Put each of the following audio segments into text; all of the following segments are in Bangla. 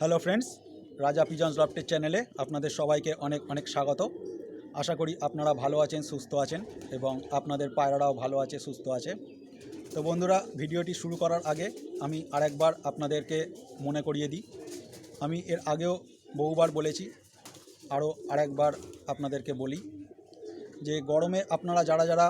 হ্যালো ফ্রেন্ডস রাজা পিজন্স লফটের চ্যানেলে আপনাদের সবাইকে অনেক অনেক স্বাগত। আশা করি আপনারা ভালো আছেন, সুস্থ আছেন এবং আপনাদের পায়রারাও ভালো আছে, সুস্থ আছে। তো বন্ধুরা, ভিডিওটি শুরু করার আগে আমি আরেকবার আপনাদেরকে মনে করিয়ে দিই। আমি এর আগেও বহুবার বলেছি, আরও আরেকবার আপনাদেরকে বলি যে গরমে আপনারা যারা যারা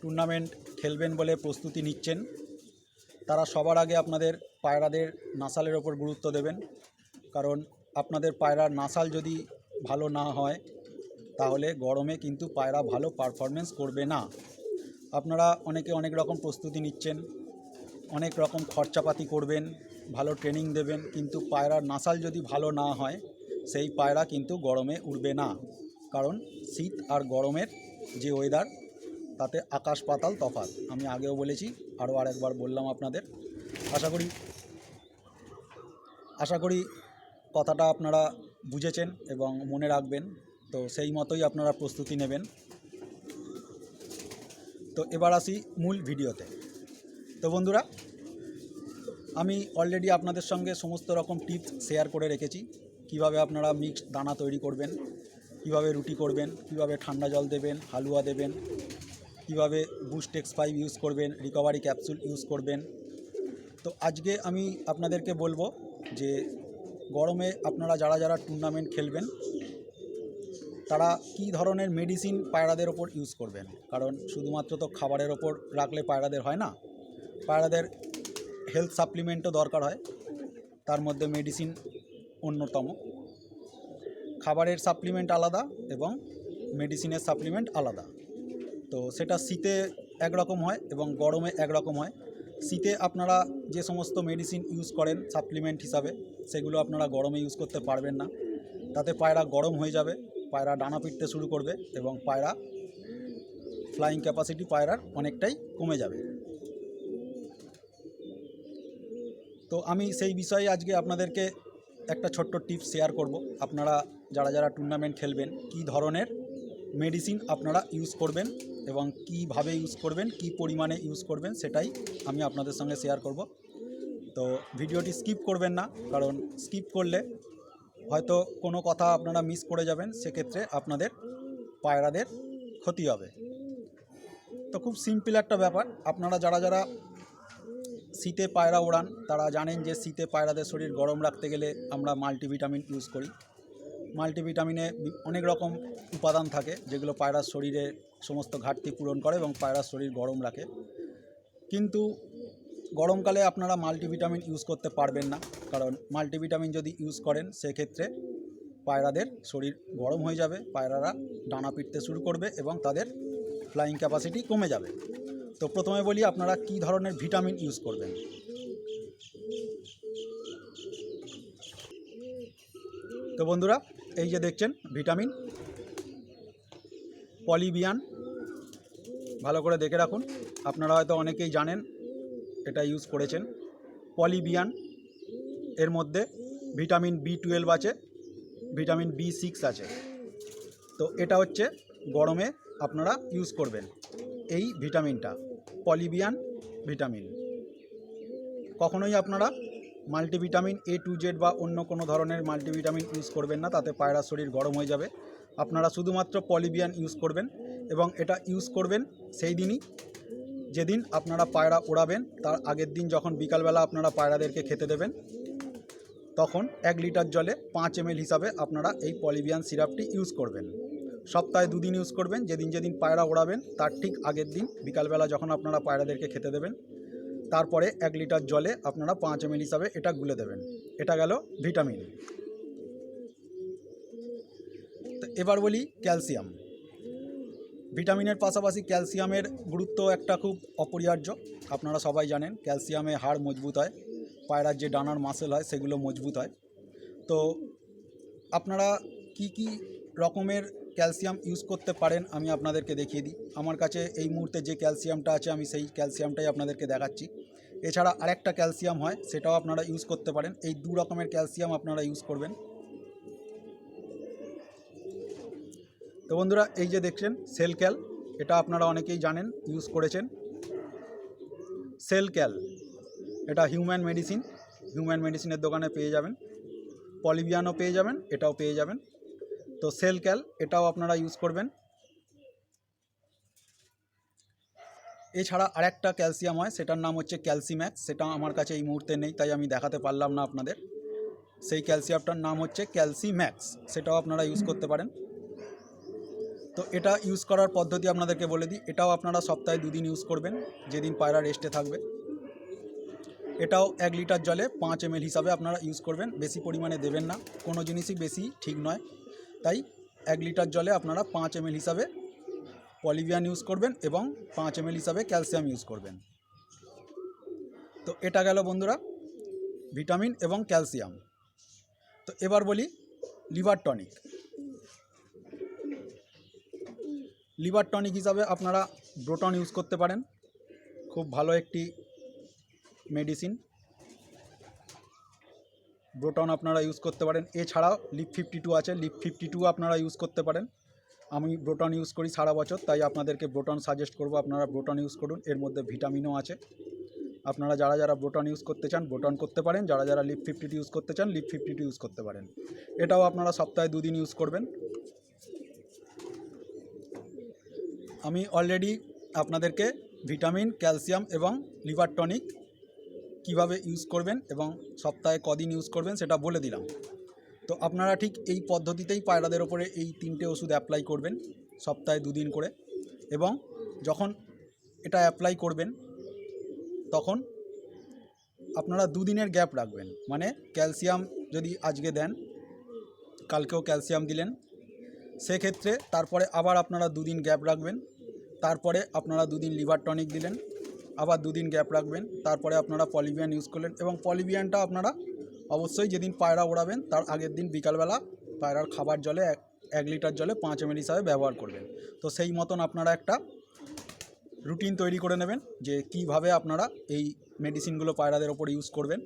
টুর্নামেন্ট খেলবেন বলে প্রস্তুতি নিচ্ছেন, তারা সবার আগে আপনাদের পায়রাদের নাসালের ওপর গুরুত্ব দেবেন। কারণ আপনাদের পায়রার নাসাল যদি ভালো না হয়, তাহলে গরমে কিন্তু পায়রা ভালো পারফরমেন্স করবে না। আপনারা অনেকে অনেক রকম প্রস্তুতি নিচ্ছেন, অনেক রকম খরচাপাতি করবেন, ভালো ট্রেনিং দেবেন, কিন্তু পায়রার নাসাল যদি ভালো না হয়, সেই পায়রা কিন্তু গরমে উড়বে না। কারণ শীত আর গরমের যে ওয়েদার তাতে আকাশ পাতাল তফাৎ। আমি আগেও বলেছি, আরও আরেকবার বললাম আপনাদের। আশা করি আশা করি কথাটা আপনারা বুঝেছেন এবং মনে রাখবেন। তো সেই মতোই আপনারা প্রস্তুতি নেবেন। তো এবার আসি মূল ভিডিওতে। তো বন্ধুরা, আমি অলরেডি আপনাদের সঙ্গে সমস্ত রকম টিপস শেয়ার করে রেখেছি। কীভাবে আপনারা মিক্সড দানা তৈরি করবেন, কীভাবে রুটি করবেন, কীভাবে ঠান্ডা জল দেবেন, হালুয়া দেবেন, কীভাবে বুস্ট এক্স ফাইভ ইউজ করবেন রিকভারি ক্যাপসুল ইউজ করবেন। তো আজকে আমি আপনাদেরকে বলব যে গরমে আপনারা যারা যারা টুর্নামেন্ট খেলবেন, তারা কী ধরনের মেডিসিন পায়রাদের ওপর ইউজ করবেন? কারণ শুধুমাত্র তো খাবারের ওপর রাখলে পায়রাদের হয় না, পায়রাদের হেলথ সাপ্লিমেন্টও দরকার হয়, তার মধ্যে মেডিসিন অন্যতম। খাবারের সাপ্লিমেন্ট আলাদা এবং মেডিসিনের সাপ্লিমেন্ট আলাদা। তো সেটা শীতে একরকম হয় এবং গরমে একরকম হয়। শীতে আপনারা যে সমস্ত মেডিসিন ইউজ করেন সাপ্লিমেন্ট হিসাবে, সেগুলো আপনারা গরমে ইউজ করতে পারবেন না। তাতে পায়রা গরম হয়ে যাবে, পায়রা ডানা পিটতে শুরু করবে এবং পায়রা ফ্লাইং ক্যাপাসিটি পায়রার অনেকটাই কমে যাবে। তো আমি সেই বিষয়ে আজকে আপনাদেরকে একটা ছোট্ট টিপস শেয়ার করব। আপনারা যারা যারা টুর্নামেন্ট খেলবেন, কি ধরনের মেডিসিন আপনারা ইউজ করবেন এবং কীভাবে ইউজ করবেন, কি পরিমাণে ইউজ করবেন সেটাই আমি আপনাদের সঙ্গে শেয়ার করব। তো ভিডিওটি স্কিপ করবেন না, কারণ স্কিপ করলে হয়তো কোনো কথা আপনারা মিস করে যাবেন, সেক্ষেত্রে আপনাদের পায়রাদের ক্ষতি হবে। তো খুব সিম্পল একটা ব্যাপার, আপনারা যারা যারা শীতে পায়রা ওড়ান, তারা জানেন যে শীতে পায়রাদের শরীর গরম রাখতে গেলে আমরা মাল্টিভিটামিন ইউজ করি। মাল্টিভিটামিনে অনেক রকম উপাদান থাকে, যেগুলো পায়রার শরীরে সমস্ত ঘাটতি পূরণ করে এবং পায়রার শরীর গরম রাখে। কিন্তু গরমকালে আপনারা মাল্টিভিটামিন ইউজ করতে পারবেন না, কারণ মাল্টিভিটামিন যদি ইউজ করেন, সেক্ষেত্রে পায়রাদের শরীর গরম হয়ে যাবে, পায়রারা ডানা পিটতে শুরু করবে এবং তাদের ফ্লাইং ক্যাপাসিটি কমে যাবে। তো প্রথমে বলি আপনারা কি ধরনের ভিটামিন ইউজ করবেন? তো বন্ধুরা এই যে দেখছেন, ভিটামিন, পলিবিয়ান, ভালো করে দেখে রাখুন। আপনারা হয়তো অনেকেই জানেন, এটা ইউজ করেছেন। পলিবিয়ান, এর মধ্যে ভিটামিন বি টুয়েলভ আছে, ভিটামিন বি সিক্স আছে। তো এটা হচ্ছে গরমে আপনারা ইউজ করবেন, এই ভিটামিনটা, পলিবিয়ান ভিটামিন। কখনোই আপনারা মাল্টিভিটামিন এ টু জেড বা অন্য কোনো ধরনের মাল্টিভিটামিন ইউজ করবেন না, তাতে পায়রা শরীর গরম হয়ে যাবে। আপনারা শুধুমাত্র পলিবিয়ান ইউজ করবেন এবং এটা ইউজ করবেন সেই দিনই, যেদিন আপনারা পায়রা ওড়াবেন, তার আগের দিন যখন বিকালবেলা আপনারা পায়রাদেরকে খেতে দেবেন, তখন এক লিটার জলে পাঁচ এম হিসাবে আপনারা এই পলিবিয়ান সিরাপটি ইউজ করবেন। সপ্তাহে দুদিন ইউজ করবেন, যেদিন যেদিন পায়রা ওড়াবেন, তার ঠিক আগের দিন বিকালবেলা যখন আপনারা পায়রাদেরকে খেতে দেবেন তারপরে এক লিটার জলে আপনারা পাঁচ এম হিসাবে এটা গুলে দেবেন। এটা গেল ভিটামিন। এবার বলি ক্যালসিয়াম। ভিটামিনের পাশাপাশি ক্যালসিয়ামের গুরুত্ব একটা খুব অপরিহার্য। আপনারা সবাই জানেন ক্যালসিয়ামে হাড় মজবুত হয়, পায়রার যে ডানার মাসেল হয় সেগুলো মজবুত হয়। তো আপনারা কি কি রকমের ক্যালসিয়াম ইউজ করতে পারেন, আমি আপনাদেরকে দেখিয়ে দিই। আমার কাছে এই মুহূর্তে যে ক্যালসিয়ামটা আছে, আমি সেই ক্যালসিয়ামটাই আপনাদেরকে দেখাচ্ছি। এছাড়া আরেকটা ক্যালসিয়াম হয়, সেটাও আপনারা ইউজ করতে পারেন। এই দু রকমের ক্যালসিয়াম আপনারা ইউজ করবেন। তো বন্ধুরা, এই যে দেখছেন, সেল ক্যাল, এটা আপনারা অনেকেই জানেন, ইউজ করেছেন। সেল ক্যাল, এটা হিউম্যান মেডিসিন। হিউম্যান মেডিসিনের দোকানে পেয়ে যাবেন। পলিবিয়ানও পেয়ে যাবেন, এটাও পেয়ে যাবেন। তো সেল ক্যাল, এটাও আপনারা ইউজ করবেন। এছাড়া আরেকটা ক্যালসিয়াম হয়, সেটার নাম হচ্ছে ক্যালসিম্যাক্স, সেটা আমার কাছে এই মুহূর্তে নেই, তাই আমি দেখাতে পারলাম না আপনাদের। সেই ক্যালসিয়ামটার নাম হচ্ছে ক্যালসিম্যাক্স, সেটাও আপনারা ইউজ করতে পারেন। তো এটা ইউজ করার পদ্ধতি আপনাদেরকে বলে দিই, এটাও আপনারা সপ্তাহে দুদিন ইউজ করবেন, যেদিন পায়রা রেস্টে থাকবে। এটাও এক লিটার জলে পাঁচ এম হিসাবে আপনারা ইউজ করবেন, বেশি পরিমাণে দেবেন না, কোনো জিনিসই বেশি ঠিক নয়। তাই এক লিটার জলে আপনারা পাঁচ এম হিসাবে পলিভিয়ান ইউজ করবেন এবং পাঁচ এম হিসাবে ক্যালসিয়াম ইউজ করবেন। তো এটা গেল বন্ধুরা, ভিটামিন এবং ক্যালসিয়াম। তো এবার বলি লিভার টনিক। লিভার টনিক হিসাবে আপনারা ব্রোটন ইউজ করতে পারেন। খুব ভালো একটি মেডিসিন। ব্রোটন আপনারা ইউজ করতে পারেন। এছাড়াও লিপ ফিফটি টু আছে। লিপ ফিফটি টু আপনারা ইউজ করতে পারেন। আমি ব্রোটন ইউজ করি সারা বছর, তাই আপনাদেরকে ব্রোটন সাজেস্ট করব। আপনারা ব্রোটন ইউজ করুন। এর মধ্যে ভিটামিনও আছে। আপনারা যারা যারা ব্রোটন ইউজ করতে চান ব্রোটন করতে পারেন। যারা যারা লিপ ফিফটি ইউজ করতে চান লিপ ফিফটি ইউজ করতে পারেন। এটাও আপনারা সপ্তাহে দুদিন ইউজ করবেন। আমি অলরেডি আপনাদেরকে ভিটামিন ক্যালসিয়াম এবং লিভার টনিক কীভাবে ইউজ করবেন এবং সপ্তাহে কদিন ইউজ করবেন সেটা বলে দিলাম। তো আপনারা ঠিক এই পদ্ধতিতেই পায়রাদের ওপরে এই তিনটে ওষুধ অ্যাপ্লাই করবেন সপ্তাহে দুদিন করে এবং যখন এটা অ্যাপ্লাই করবেন, তখন আপনারা দুদিনের গ্যাপ রাখবেন। মানে ক্যালসিয়াম যদি আজকে দেন, কালকেও ক্যালসিয়াম দিলেন, সেক্ষেত্রে তারপরে আবার আপনারা দুদিন গ্যাপ রাখবেন, তারপরে আপনারা দুদিন লিভার টনিক দিলেন আবার দুদিন গ্যাপ রাখবেন, তারপরে আপনারা পলিভিয়ান ইউজ করলেন এবং পলিভিয়ানটা আপনারা অবশ্যই যেদিন পায়রা ওড়াবেন, তার আগের দিন বিকালবেলা পায়রার খাবার জলে এক লিটার জলে পাঁচ এম হিসাবে ব্যবহার করবেন। তো সেই মতন আপনারা একটা রুটিন তৈরি করে নেবেন যে কীভাবে আপনারা এই মেডিসিনগুলো পায়রাদের ওপর ইউজ করবেন।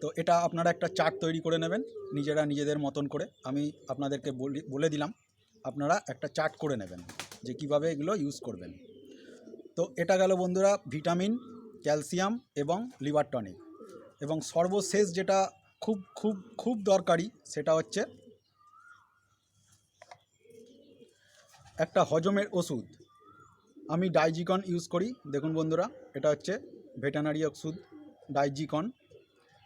তো এটা আপনারা একটা চার্ট তৈরি করে নেবেন, নিজেরা নিজেদের মতন করে। আমি আপনাদেরকে বলে দিলাম, আপনারা একটা চার্ট করে নেবেন যে কীভাবে এগুলো ইউজ করবেন। তো এটা গেল বন্ধুরা ভিটামিন, ক্যালসিয়াম এবং লিভার টনিক। এবং সর্বশেষ যেটা খুব খুব খুব দরকারি সেটা হচ্ছে একটা হজমের ওষুধ। আমি ডাইজিকন ইউজ করি, দেখুন বন্ধুরা, এটা হচ্ছে ভেটেনারি ওষুধ, ডাইজিকন।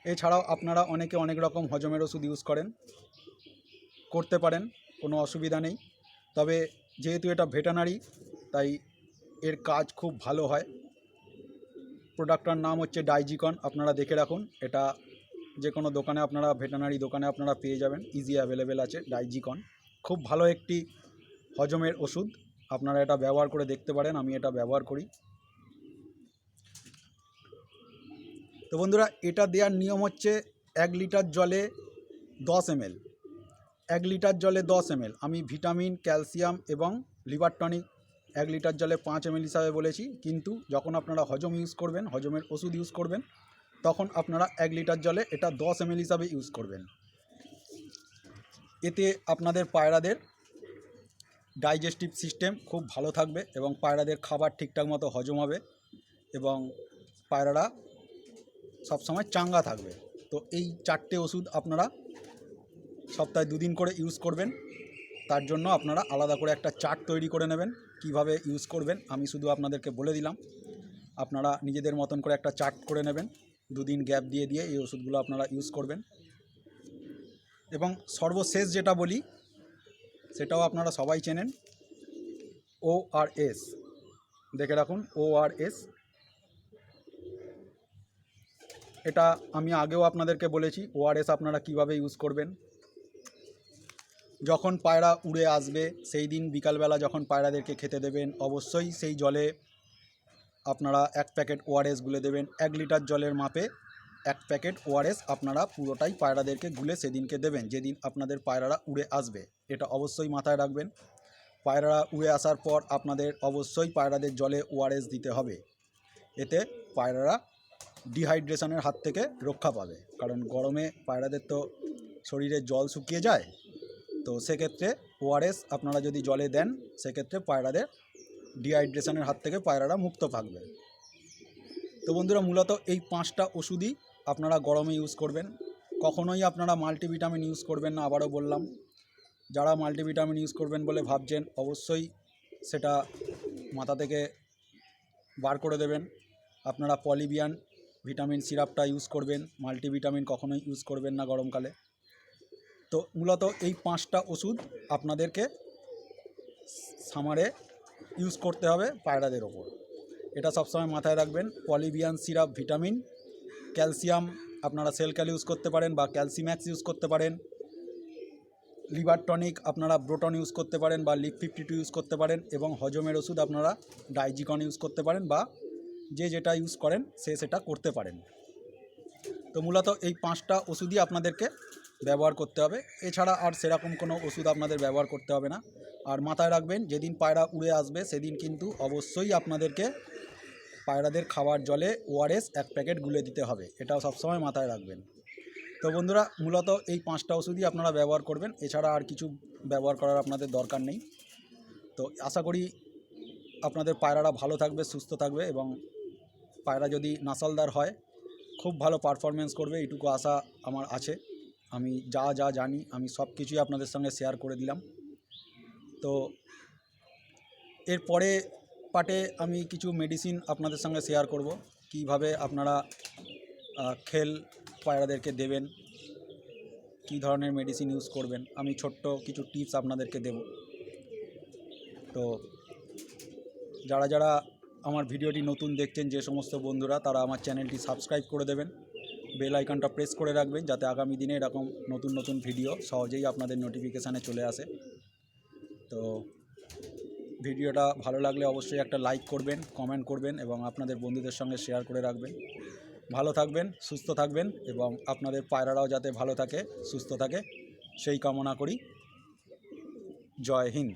এছাড়াও আপনারা অনেকে অনেক রকম হজমের ওষুধ ইউজ করেন, করতে পারেন, কোনো অসুবিধা নেই। তবে যেহেতু এটা ভেটেনারি, তাই এর কাজ খুব ভালো হয়। প্রোডাক্টটার নাম হচ্ছে ডাইজিকন আপনারা দেখে রাখুন। এটা যে কোনো দোকানে আপনারা ভেটেনারি দোকানে আপনারা পেয়ে যাবেন। ইজি অ্যাভেলেবেল আছে ডাইজিকন খুব ভালো একটি হজমের ওষুধ। আপনারা এটা ব্যবহার করে দেখতে পারেন, আমি এটা ব্যবহার করি। তো বন্ধুরা, এটা দেওয়ার নিয়ম হচ্ছে এক লিটার জলে দশ এমএল। এক লিটার জলে দশ এমএল। আমি ভিটামিন, ক্যালসিয়াম এবং লিভার টনিক এক লিটার জলে পাঁচ এমএল হিসাবে বলেছি। কিন্তু যখন আপনারা হজম ইউজ করবেন, হজমের ওষুধ ইউজ করবেন, তখন আপনারা এক লিটার জলে এটা দশ এমএল হিসাবে ইউজ করবেন। এতে আপনাদের পায়রাদের ডাইজেস্টিভ সিস্টেম খুব ভালো থাকবে এবং পায়রাদের খাবার ঠিকঠাক মতো হজম হবে এবং পায়রারা সবসময় চাঙ্গা থাকবে। তো এই চারটে ওষুধ আপনারা সপ্তাহে দুদিন করে ইউজ করবেন। তার জন্য আপনারা আলাদা করে একটা চার্ট তৈরি করে নেবেন। কীভাবে ইউজ করবেন, আমি শুধু আপনাদেরকে বলে দিলাম। আপনারা নিজেদের মতন করে একটা চার্ট করে নেবেন, দুদিন গ্যাপ দিয়ে দিয়ে এই ওষুধগুলো আপনারা ইউজ করবেন। এবং সর্বশেষ যেটা বলি, সেটাও আপনারা সবাই চেনেন ও আর এস দেখে রাখুন ও আর এস এটা আমি আগেও আপনাদেরকে বলেছি ওআরএস আপনারা কীভাবে ইউজ করবেন যখন পায়রা উড়ে আসবে, সেই দিন বিকালবেলা যখন পায়রাদেরকে খেতে দেবেন, অবশ্যই সেই জলে আপনারা এক প্যাকেট ওআরএস গুলে দেবেন। এক লিটার জলের মাপে এক প্যাকেট ওআরএস আপনারা পুরোটাই পায়রাদেরকে গুলে সেদিনকে দেবেন, যেদিন আপনাদের পায়রারা উড়ে আসবে। এটা অবশ্যই মাথায় রাখবেন। পায়রারা উড়ে আসার পর আপনাদের অবশ্যই পায়রাদের জলে ওআরএস দিতে হবে। এতে পায়রারা ডিহাইড্রেশনের হাত থেকে রক্ষা পাবে। কারণ গরমে পায়রাদের তো শরীরে জল শুকিয়ে যায় তো সেক্ষেত্রে ওআরএস আপনারা যদি জলে দেন, সেক্ষেত্রে পায়রাদের ডিহাইড্রেশনের হাত থেকে পায়রারা মুক্ত থাকবে। তো বন্ধুরা, মূলত এই পাঁচটা ওষুধই আপনারা গরমে ইউজ করবেন। কখনোই আপনারা মাল্টিভিটামিন ইউজ করবেন না, আবারও বললাম। যারা মাল্টিভিটামিন ইউজ করবেন বলে ভাবছেন, অবশ্যই সেটা মাথা থেকে বার করে দেবেন। আপনারা পলিবিয়ান ভিটামিন সিরাপটা ইউজ করবেন। মাল্টিভিটামিন কখনোই ইউজ করবেন না গরমকালে। তো মূলত এই পাঁচটা ওষুধ আপনাদেরকে সামারে ইউজ করতে হবে পায়রাদের ওপর। এটা সবসময় মাথায় রাখবেন পলিবিয়ান সিরাপ, ভিটামিন, ক্যালসিয়াম আপনারা সেল ক্যাল ইউজ করতে পারেন বা ক্যালসিম্যাক্স ইউজ করতে পারেন। লিভার টনিক আপনারা ব্রোটন ইউজ করতে পারেন বা লিপ ফিফটি টু ইউজ করতে পারেন এবং হজমের ওষুধ আপনারা ডাইজিকন ইউজ করতে পারেন বা যে যেটা ইউজ করেন সে সেটা করতে পারেন। তো মূলত এই পাঁচটা ওষুধই আপনাদেরকে ব্যবহার করতে হবে। এছাড়া আর সেরকম কোনো ওষুধ আপনাদের ব্যবহার করতে হবে না। আর মাথায় রাখবেন, যেদিন পায়রা উড়ে আসবে, সেদিন কিন্তু অবশ্যই আপনাদেরকে পায়রাদের খাবার জলে ওআরএস এক প্যাকেট গুলে দিতে হবে। এটাও সবসময় মাথায় রাখবেন। তো বন্ধুরা, মূলত এই পাঁচটা ওষুধই আপনারা ব্যবহার করবেন। এছাড়া আর কিছু ব্যবহার করার আপনাদের দরকার নেই। তো আশা করি আপনাদের পায়রারা ভালো থাকবে, সুস্থ থাকবে এবং পায়রা যদি নাসালদার হয়, খুব ভালো পারফরমেন্স করবে, এইটুকু আশা আমার আছে। আমি যা যা জানি, আমি সব কিছুই আপনাদের সঙ্গে শেয়ার করে দিলাম। তো এরপরে পার্টে আমি কিছু মেডিসিন আপনাদের সঙ্গে শেয়ার করব। কীভাবে আপনারা খেল পায়রাদেরকে দেবেন, কী ধরনের মেডিসিন ইউজ করবেন, আমি ছোট্ট কিছু টিপস আপনাদেরকে দেব। তো যারা যারা আমার ভিডিওটি নতুন দেখছেন, যে সমস্ত বন্ধুরা, তারা আমার চ্যানেলটি সাবস্ক্রাইব করে দেবেন। বেল আইকনটা প্রেস করে রাখবেন যাতে আগামী দিনে এরকম নতুন নতুন ভিডিও সহজেই আপনাদের নোটিফিকেশানে চলে আসে। তো ভিডিওটা ভালো লাগলে অবশ্যই একটা লাইক করবেন কমেন্ট করবেন এবং আপনাদের বন্ধুদের সঙ্গে শেয়ার করে রাখবেন। ভালো থাকবেন, সুস্থ থাকবেন এবং আপনাদের পায়রারাও যাতে ভালো থাকে, সুস্থ থাকে, সেই কামনা করি। জয় হিন্দ।